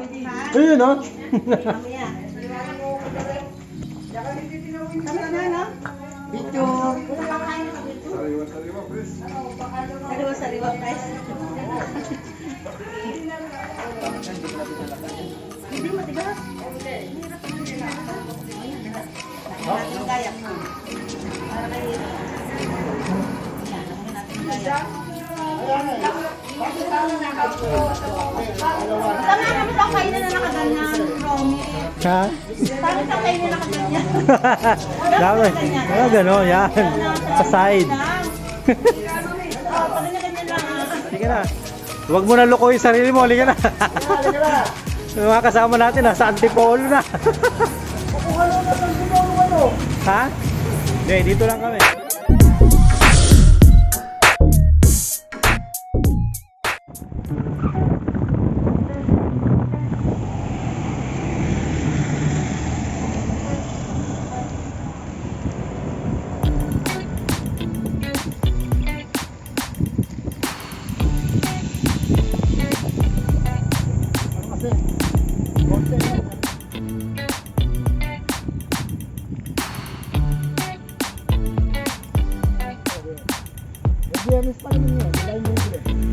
Ayun, no? Tama na, no? Picture. Sariwa, sariwa, guys. Hindi matigas. Ang gaya. Para kayo. Tama kami sa kainan na nakaganyan, Romy. Ha? Tama sa kainan na nakaganyan. Dapat. Ah, gano'n, yan. Sa side. Sige na. Huwag mo na lukoy yung sarili mo. Halika na. Yung mga kasama natin, nasa Antipolo na. ha? Hindi, dito lang kami.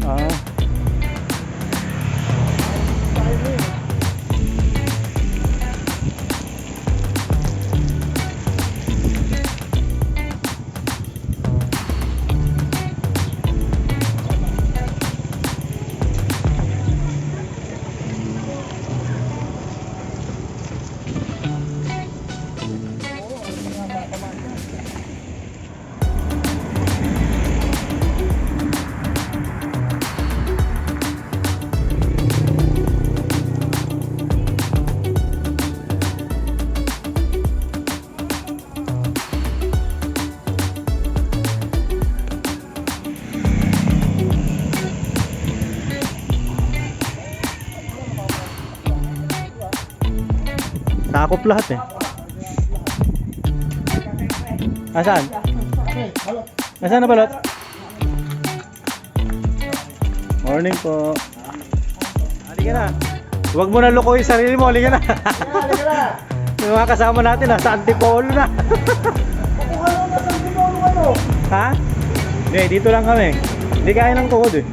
Ah. Takop lahat eh. Asan? Nasaan na balot? Morning po. Halika na. Huwag mo na yung sarili mo. Halika na. Yung mga kasama natin, nasa Antipolo na. ha? Hindi, dito lang kami. Hindi kaya ng tuhod eh.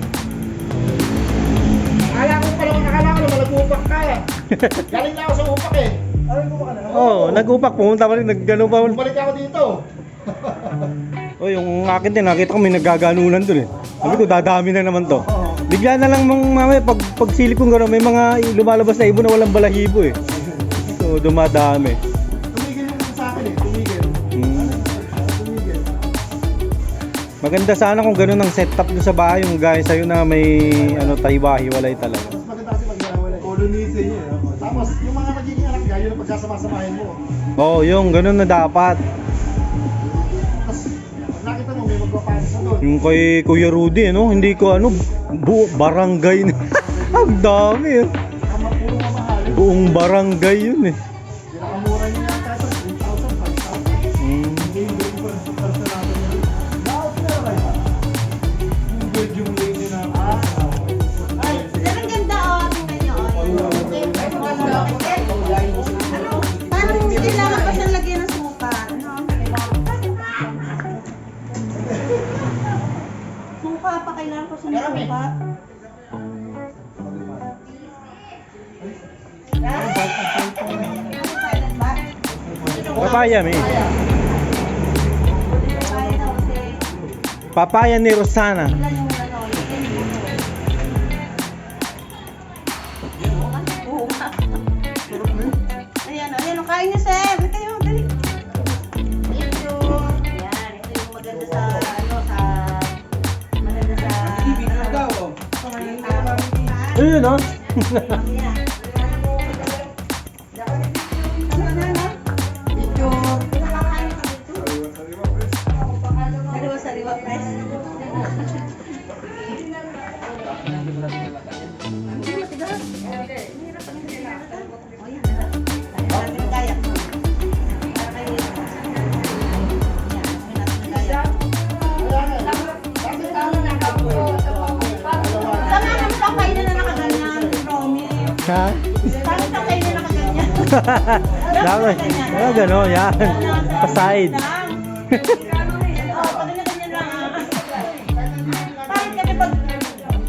Akala ko pala, akala ko naman nag-uupak ka eh. Galing na ako sa upak eh. Oo, oh, nag-upak. Pumunta pa rin, naggano pa. Bumalik ako dito. Oh, yung akin din, nakita ko may naggaganunan dun eh. Sabi ko, dadami na naman to. Bigla na lang mang mamaya, pag, pag silip kong gano'n, may mga lumalabas na ibon na walang balahibo eh. So, dumadami. Tumigil yung sa akin eh, tumigil. Hmm. Tumigil. Maganda sana kung gano'n ang setup nyo sa bahay, yung gaya sa'yo na may ano, taybahi, walay talaga. Tapos, yung mga magiging anak niya, yun ang pagkasama-samahin mo. Oo, oh, yung gano'n na dapat. Tapos, nakita mo, may magpapanis na doon. Yung kay Kuya Rudy, ano, hindi ko ano, bu barangay na. ang dami eh. Buong barangay yun eh. Kailangan pa siya ng suka. Papaya, may. Papaya ni Rosana. Ayan, ayan, kain niyo, sir. Ayun, no? Ha? Ka kayo na nakaganyan? Dapat, ah, gano'n, yan. Lang. Oo,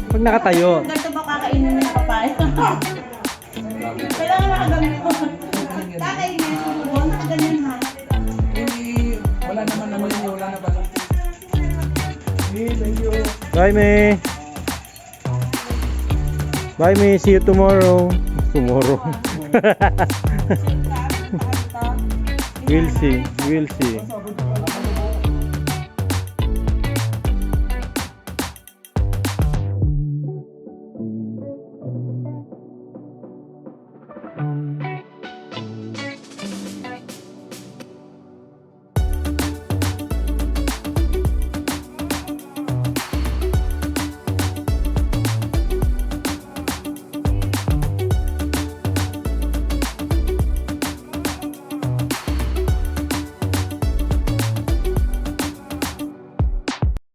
pag nakatayo. ganito ba kakainin ng papaya? Kailangan nakagamit ko. Kakainin, susunod, nakaganyan ha. Eh, wala naman naman yun, wala na pala. Eh, thank you. Bye, May. Bye, May. See you tomorrow. Tomorrow. we'll see. We'll see. Thank